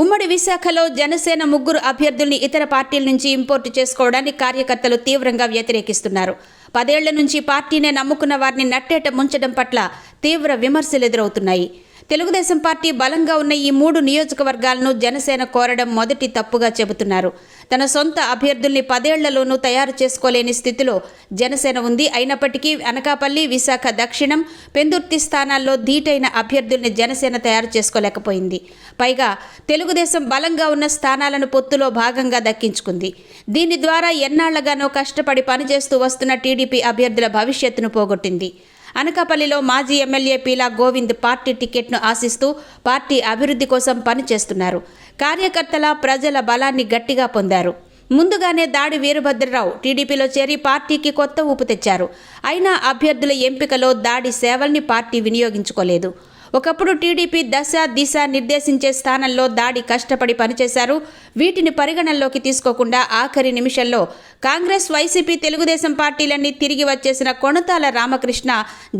ఉమ్మడి విశాఖలో జనసేన ముగ్గురు అభ్యర్థుల్ని ఇతర పార్టీల నుంచి ఇంపోర్టు చేసుకోవడాన్ని కార్యకర్తలు తీవ్రంగా వ్యతిరేకిస్తున్నారు. పదేళ్ళ నుంచి పార్టీనే నమ్ముకున్న వారిని నట్టేట ముంచడం పట్ల తీవ్ర విమర్శలు ఎదురవుతున్నాయి. తెలుగుదేశం పార్టీ బలంగా ఉన్న ఈ మూడు నియోజకవర్గాలను జనసేన కోరడం మొదటి తప్పుగా చెబుతున్నారు. తన సొంత అభ్యర్థుల్ని పదేళ్ళలోనూ తయారు చేసుకోలేని స్థితిలో జనసేన ఉంది. అయినప్పటికీ అనకాపల్లి విశాఖ దక్షిణం పెందుర్తి స్థానాల్లో ధీటైన అభ్యర్థుల్ని జనసేన తయారు చేసుకోలేకపోయింది. పైగా తెలుగుదేశం బలంగా ఉన్న స్థానాలను పొత్తులో భాగంగా దక్కించుకుంది. దీని ద్వారా ఎన్నాళ్ళగానో కష్టపడి పనిచేస్తూ వస్తున్న టీడీపీ అభ్యర్థుల భవిష్యత్తును పోగొట్టింది. అనకాపల్లిలో మాజీ ఎమ్మెల్యే పీలా గోవింద్ పార్టీ టికెట్ను ఆశిస్తూ పార్టీ అభివృద్ధి కోసం పనిచేస్తున్నారు. కార్యకర్తల ప్రజల బలాన్ని గట్టిగా పొందారు. ముందుగానే దాడి వీరభద్రరావు టీడీపీలో చేరి పార్టీకి కొత్త ఊపు తెచ్చారు. అయినా అభ్యర్థుల ఎంపికలో దాడి సేవల్ని పార్టీ వినియోగించుకోలేదు. ఒకప్పుడు టీడీపీ దశ దిశ నిర్దేశించే స్థానంలో దాడి కష్టపడి పనిచేశారు. వీటిని పరిగణనలోకి తీసుకోకుండా ఆఖరి నిమిషంలో కాంగ్రెస్ వైసీపీ తెలుగుదేశం పార్టీలన్నీ తిరిగి వచ్చేసిన కొణతాల రామకృష్ణ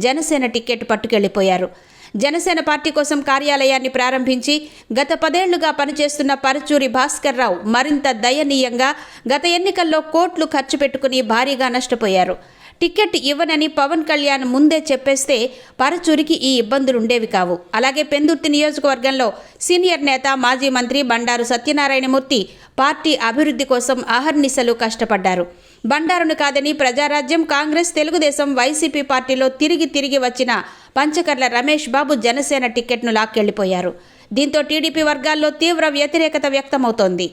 జనసేన టికెట్ పట్టుకెళ్ళిపోయారు జనసేన పార్టీ కోసం కార్యాలయాన్ని ప్రారంభించి గత పదేళ్ళుగా పనిచేస్తున్న పరచూరి భాస్కర్ రావు మరింత దయనీయంగా గత ఎన్నికల్లో కోట్లు ఖర్చు పెట్టుకుని భారీగా నష్టపోయారు. టికెట్ ఇవ్వనని పవన్ కళ్యాణ్ ముందే చెప్పేస్తే పరచూరికి ఈ ఇబ్బందులు ఉండేవి కావు. అలాగే పెందుర్తి నియోజకవర్గంలో సీనియర్ నేత మాజీ మంత్రి బండారు సత్యనారాయణమూర్తి పార్టీ అభివృద్ధి కోసం అహర్నిశలు కష్టపడ్డారు. బండారును కాదని ప్రజారాజ్యం కాంగ్రెస్ తెలుగుదేశం వైసీపీ పార్టీలో తిరిగి తిరిగి వచ్చిన పంచకర్ల రమేష్ బాబు జనసేన టికెట్ను లాక్కెళ్ళిపోయారు దీంతో టీడీపీ వర్గాల్లో తీవ్ర వ్యతిరేకత వ్యక్తమవుతోంది.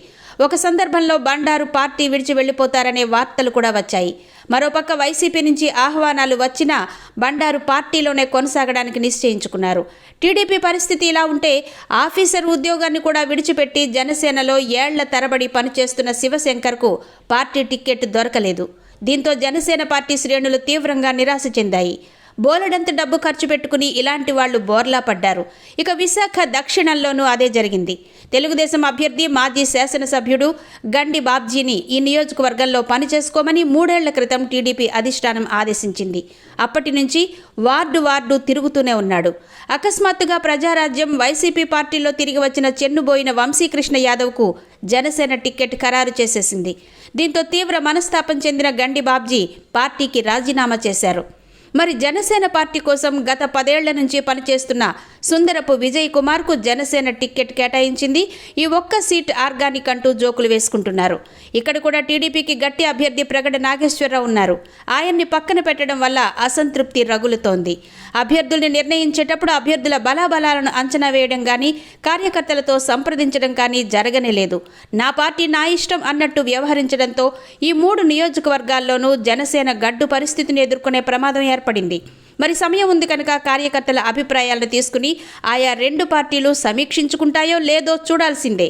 ఒక సందర్భంలో బండారు పార్టీ విడిచి వెళ్ళిపోతారనే వార్తలు కూడా వచ్చాయి. మరోపక్క వైసీపీ నుంచి ఆహ్వానాలు వచ్చినా బండారు పార్టీలోనే కొనసాగడానికి నిశ్చయించుకున్నారు. టీడీపీ పరిస్థితి ఇలా ఉంటే ఆఫీసర్ ఉద్యోగాన్ని కూడా విడిచిపెట్టి జనసేనలో ఏళ్ళ తరబడి పనిచేస్తున్న శివశంకర్కు పార్టీ టిక్కెట్ దొరకలేదు. దీంతో జనసేన పార్టీ శ్రేణులు తీవ్రంగా నిరాశ చెందాయి. బోలెడంత డబ్బు ఖర్చు పెట్టుకుని ఇలాంటి వాళ్ళు బోర్లా పడ్డారు. ఇక విశాఖ దక్షిణంలోనూ అదే జరిగింది. తెలుగుదేశం అభ్యర్థి మాజీ శాసనసభ్యుడు గండి బాబ్జీని ఈ నియోజకవర్గంలో పనిచేసుకోమని మూడేళ్ళ క్రితం టీడీపీ అధిష్టానం ఆదేశించింది. అప్పటి నుంచి వార్డు వార్డు తిరుగుతూనే ఉన్నాడు. అకస్మాత్తుగా ప్రజారాజ్యం వైసీపీ పార్టీలో తిరిగి వచ్చిన చెన్నుబోయిన వంశీకృష్ణ యాదవ్కు జనసేన టికెట్ ఖరారు చేసేసింది. దీంతో తీవ్ర మనస్తాపం చెందిన గండి బాబ్జీ పార్టీకి రాజీనామా చేశారు. మరి జనసేన పార్టీ కోసం గత పదేళ్ళ నుంచి పనిచేస్తున్న సుందరపు విజయ్ కుమార్కు జనసేన టిక్కెట్ కేటాయించింది. ఈ ఒక్క సీట్ ఆర్గానిక్ అంటూ జోకులు వేసుకుంటున్నారు. ఇక్కడ కూడా టీడీపీకి గట్టి అభ్యర్థి ప్రగడ నాగేశ్వరరావు ఉన్నారు. ఆయన్ని పక్కన పెట్టడం వల్ల అసంతృప్తి రగులుతోంది. అభ్యర్థుల్ని నిర్ణయించేటప్పుడు అభ్యర్థుల బలాబలాలను అంచనా వేయడం కానీ కార్యకర్తలతో సంప్రదించడం కానీ జరగనే లేదు. నా పార్టీ నా ఇష్టం అన్నట్టు వ్యవహరించడంతో ఈ మూడు నియోజకవర్గాల్లోనూ జనసేన గడ్డు పరిస్థితిని ఎదుర్కొనే ప్రమాదం ఏర్పడింది. మరి సమయం ఉంది కనుక కార్యకర్తల అభిప్రాయాలను తీసుకుని ఆయా రెండు పార్టీలు సమీక్షించుకుంటాయో లేదో చూడాల్సిందే.